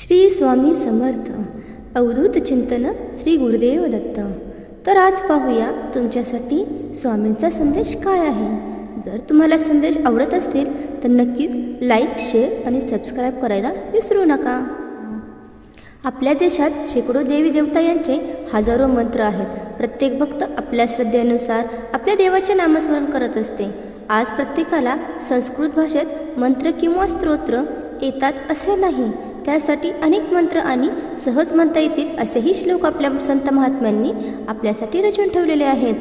श्री स्वामी समर्थ. अवधूत चिंतन श्री गुरुदेव दत्त. तर आज पाहूया तुमच्यासाठी स्वामींचा संदेश काय आहे? जर तुम्हाला संदेश आवडत असतील तर नक्कीच लाईक शेअर आणि सबस्क्राईब करायला विसरू नका. आपल्या देशात शेकडो देवी देवता यांचे हजारो मंत्र आहेत. प्रत्येक भक्त आपल्या श्रद्धेनुसार आपल्या देवाचे नामस्मरण करत असते. आज प्रत्येकाला संस्कृत भाषेत मंत्र किंवा स्तोत्र येतात असे नाही. त्यासाठी अनेक मंत्र आणि सहज म्हणता येतील असेही श्लोक आपल्या संत महात्म्यांनी आपल्यासाठी रचून ठेवलेले आहेत.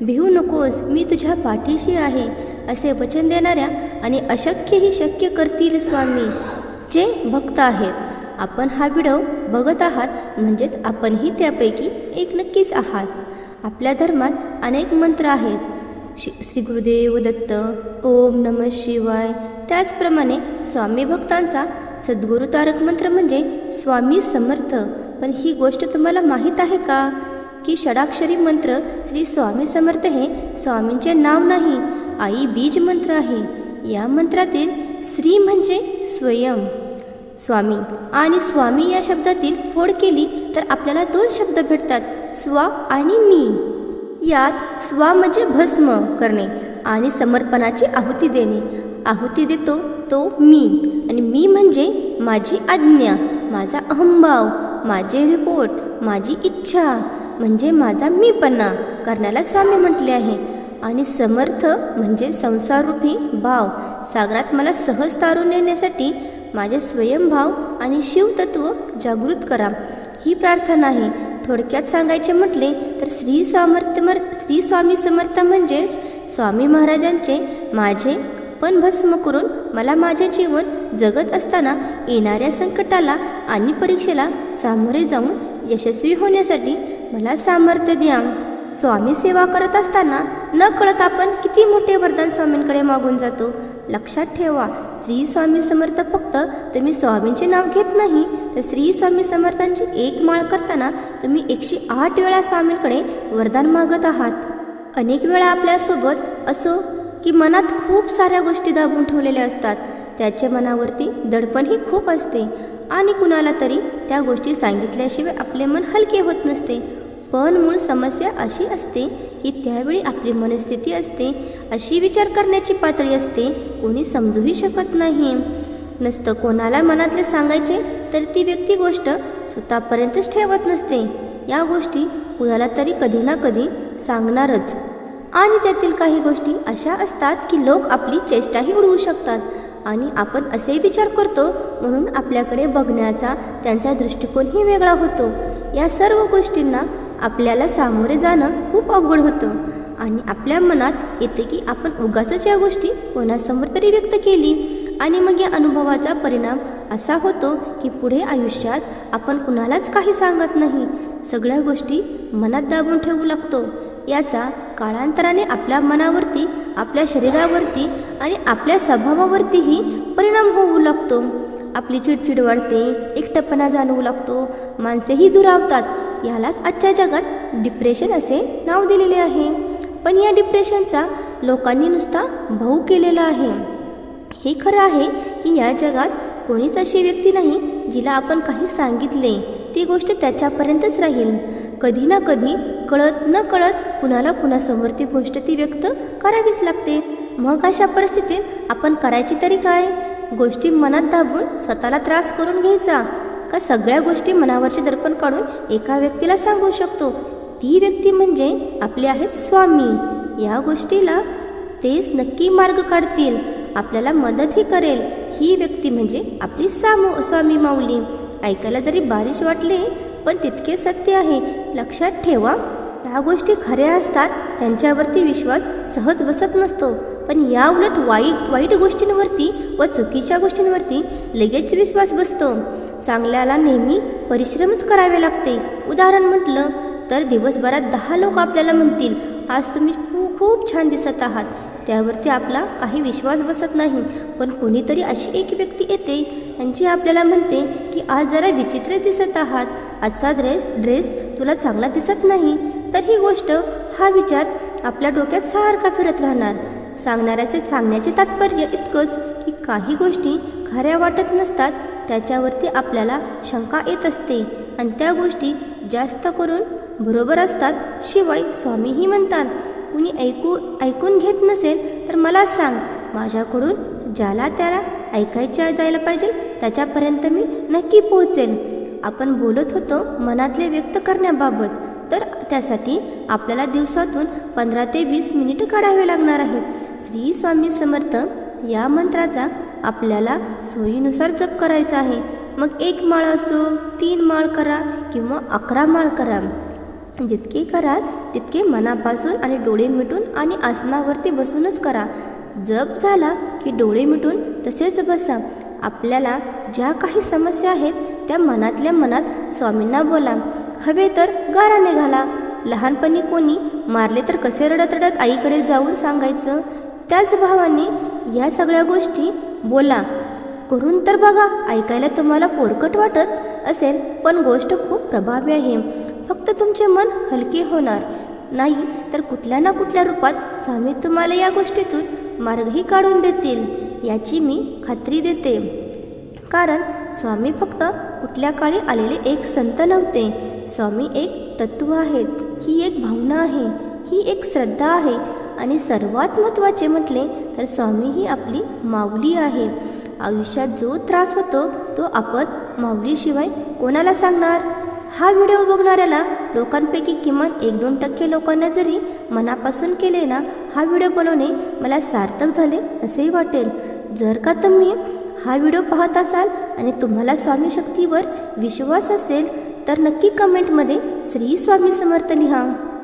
भिवू नकोस मी तुझ्या पाठीशी आहे असे वचन देणाऱ्या आणि अशक्यही शक्य करतील स्वामी. जे भक्त आहेत आपण हा व्हिडिओ बघत आहात म्हणजेच आपणही त्यापैकी एक नक्कीच आहात. आपल्या धर्मात अनेक मंत्र आहेत. श्री गुरुदेव दत्त ओम नम शिवाय. त्याचप्रमाणे स्वामी भक्तांचा सद्गुरु तारक मंत्र म्हणजे स्वामी समर्थ. पण ही गोष्ट तुम्हाला माहीत आहे का? की षडाक्षरी मंत्र श्री स्वामी समर्थ हे स्वामींचे नाव नाही आई बीज मंत्र आहे. या मंत्रातील श्री म्हणजे स्वयं. स्वामी आणि स्वामी या शब्दातील फोड केली तर आपल्याला दोन शब्द भेटतात स्वा आणि मी. यात स्वा म्हणजे भस्म करणे आणि समर्पणाची आहुती देणे. आहुती देतो तो मी. आणि मी म्हणजे माझी आज्ञा माझा अहंभाव माझे रिपोर्ट माझी इच्छा म्हणजे माझा मीपणा करण्याला स्वामी म्हटले आहे. आणि समर्थ म्हणजे संसाररूपी भाव. सागरात मला सहज तारून नेण्यासाठी माझे स्वयंभाव आणि शिवतत्व जागृत करा. ही प्रार्थना आहे. थोडक्यात सांगायचे म्हटले तर श्री स्वामर्थमर श्री स्वामी समर्थ म्हणजेच स्वामी महाराजांचे माझे पण भस्म करून मला माझे जीवन जगत असताना येणाऱ्या संकटाला आणि परीक्षेला सामोरे जाऊन यशस्वी होण्यासाठी मला सामर्थ्य द्या. स्वामी सेवा करत असताना न कळत आपण किती मोठे वरदान स्वामींकडे मागून जातो. लक्षात ठेवा श्री स्वामी समर्थ फक्त तुम्ही स्वामींचे नाव घेत नाही तर श्री स्वामी समर्थांची एक माळ करताना तुम्ही एकशे आठ वेळा स्वामींकडे वरदान मागत आहात. अनेक वेळा आपल्यासोबत असो की मनात खूप साऱ्या गोष्टी दाबून ठेवलेल्या असतात. त्याच्या मनावरती दडपणही खूप असते. आणि कुणाला तरी त्या गोष्टी सांगितल्याशिवाय आपले मन हलके होत नसते. पण मूळ समस्या अशी असते की त्यावेळी आपली मनस्थिती असते. अशी विचार करण्याची पातळी असते. कोणी समजूही शकत नाही. नसतं कोणाला मनातले सांगायचे तर ती व्यक्ती गोष्ट स्वतःपर्यंतच ठेवत नसते. या गोष्टी कुणाला तरी कधी ना कधी सांगणारच. आणि त्यातील काही गोष्टी अशा असतात की लोक आपली चेष्टाही उडवू शकतात. आणि आपण असे विचार करतो म्हणून आपल्याकडे बघण्याचा त्यांचा दृष्टिकोनही वेगळा होतो. या सर्व गोष्टींना आपल्याला सामोरे जाणं खूप अवघड होतं. आणि आपल्या मनात येते की आपण उगाचच या गोष्टी कोणासमोर तरी व्यक्त केली. आणि मग या अनुभवाचा परिणाम असा होतो की पुढे आयुष्यात आपण कुणालाच काही सांगत नाही. सगळ्या गोष्टी मनात दाबून ठेवू लागतो. याचा काळांतराने आपल्या मनावरती आपल्या शरीरावरती आणि आपल्या स्वभावावरतीही परिणाम होऊ लागतो. आपली चिडचिड वाढते एकटपणा जाणवू लागतो माणसेही दुरावतात. यालाच आजच्या जगात डिप्रेशन असे नाव दिलेले आहे. पण या डिप्रेशनचा लोकांनी नुसता भाऊ केलेला आहे. हे खरं आहे की या जगात कोणीच अशी व्यक्ती नाही जिला आपण काही सांगितले. ती गोष्ट त्याच्यापर्यंतच राहील. कधी ना कधी कळत न कळत कुणाला कुणासमोर ती गोष्ट ती व्यक्त करावीच लागते. मग अशा परिस्थितीत आपण करायची तरी काय? गोष्टी मनात दाबून स्वतःला त्रास करून घ्यायचा. का सगळ्या गोष्टी मनावरचे दर्पण काढून एका व्यक्तीला सांगू शकतो? ती व्यक्ती म्हणजे आपले आहेत स्वामी. या गोष्टीला तेच नक्की मार्ग काढतील. आपल्याला मदतही करेल. ही व्यक्ती म्हणजे आपली सामू स्वामी माऊली. ऐकायला जरी बारिश वाटले पण तितके सत्य आहे. लक्षात ठेवा ज्या गोष्टी खऱ्या असतात त्यांच्यावरती विश्वास सहज बसत नसतो. पण या उलट वाईट वाईट गोष्टींवरती व चुकीच्या गोष्टींवरती लगेच विश्वास बसतो. चांगल्याला नेहमी परिश्रमच करावे लागते. उदाहरण म्हटलं तर दिवसभरात दहा लोक आपल्याला म्हणतील आज तुम्ही खूप खूप छान दिसत आहात. त्यावरती आपला काही विश्वास बसत नाही. पण कोणीतरी अशी एक व्यक्ती येते आणि जी आपल्याला म्हणते की आज जरा विचित्र दिसत आहात. आजचा ड्रेस ड्रेस तुला चांगला दिसत नाही. तर ही गोष्ट हा विचार आपल्या डोक्यात सारखा फिरत राहणार. सांगणाऱ्याचे सांगण्याचे तात्पर्य इतकंच की काही गोष्टी खऱ्या वाटत नसतात त्याच्यावरती आपल्याला शंका येत असते. आणि त्या गोष्टी जास्त करून बरोबर असतात शिवाय स्वामीही म्हणतात कुणी ऐकू ऐकून घेत नसेल तर मला सांग माझ्याकडून ज्याला त्याला ऐकायच्या जायला पाहिजे त्याच्यापर्यंत मी नक्की पोहोचेल. आपण बोलत होतो मनातले व्यक्त करण्याबाबत तर त्यासाठी आपल्याला दिवसातून पंधरा ते वीस मिनिटं काढावे लागणार आहेत. श्री स्वामी समर्थ या मंत्राचा आपल्याला सोयीनुसार जप करायचा आहे. मग एक माळ असो तीन माळ करा किंवा अकरा माळ करा. जितके कराल तितके मनापासून आणि डोळे मिटून आणि आसनावरती बसूनच करा. जप झाला की डोळे मिटून तसेच बसा. आपल्याला ज्या काही समस्या आहेत त्या मनातल्या मनात स्वामींना बोला. हवे तर गाराने घाला. लहानपणी कोणी मारले तर कसे रडत रडत आईकडे जाऊन सांगायचं? त्याच भावाने या सगळ्या गोष्टी बोला. करून तर बघा ऐकायला तुम्हाला पोरकट वाटत असेल पण गोष्ट खूप प्रभावी आहे. फक्त तुमचे मन हलके होणार. नाही तर कुठल्या ना कुठल्या रूपात स्वामी तुम्हाला या गोष्टीतून मार्गही काढून देतील. याची मी खात्री देते. कारण स्वामी फक्त कुठल्या काळी आलेले एक संत नव्हते. स्वामी एक तत्व आहेत. ही एक भावना आहे. ही एक श्रद्धा आहे. आणि सर्वात महत्त्वाचे म्हटले तर स्वामी ही आपली माऊली आहे. आयुष्यात जो त्रास होतो तो आपण माऊलीशिवाय कोणाला सांगणार? हा व्हिडिओ बघणाऱ्याला लोकांपैकी किमान एक दोन टक्के लोकांना जरी मनापासून केले ना हा व्हिडिओ बनवणे मला सार्थक झाले असेही वाटेल. जर का तुम्ही हा व्हिडिओ पाहत असाल आणि तुम्हाला स्वामी शक्तीवर विश्वास असेल तर नक्की कमेंटमध्ये श्री स्वामी समर्थ लिहा.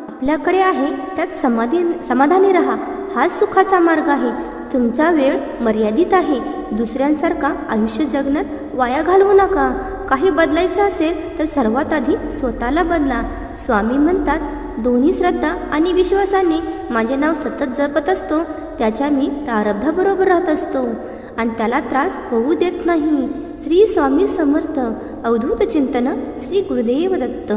आपल्याकडे आहे त्यात समाधी समाधानी राहा. हाच सुखाचा मार्ग आहे. तुमचा वेळ मर्यादित आहे. दुसऱ्यांसारखा आयुष्य जगण्यात वाया घालवू नका. काही बदलायचं असेल तर सर्वात आधी स्वतःला बदला. स्वामी म्हणतात दोन्ही श्रद्धा आणि विश्वासाने माझे नाव सतत जपत असतो. त्याच्या मी प्रारब्धाबरोबर राहत असतो. आणि त्याला त्रास होऊ देत नाही. श्री स्वामी समर्थ. अवधूत चिंतन श्री गुरुदेव दत्त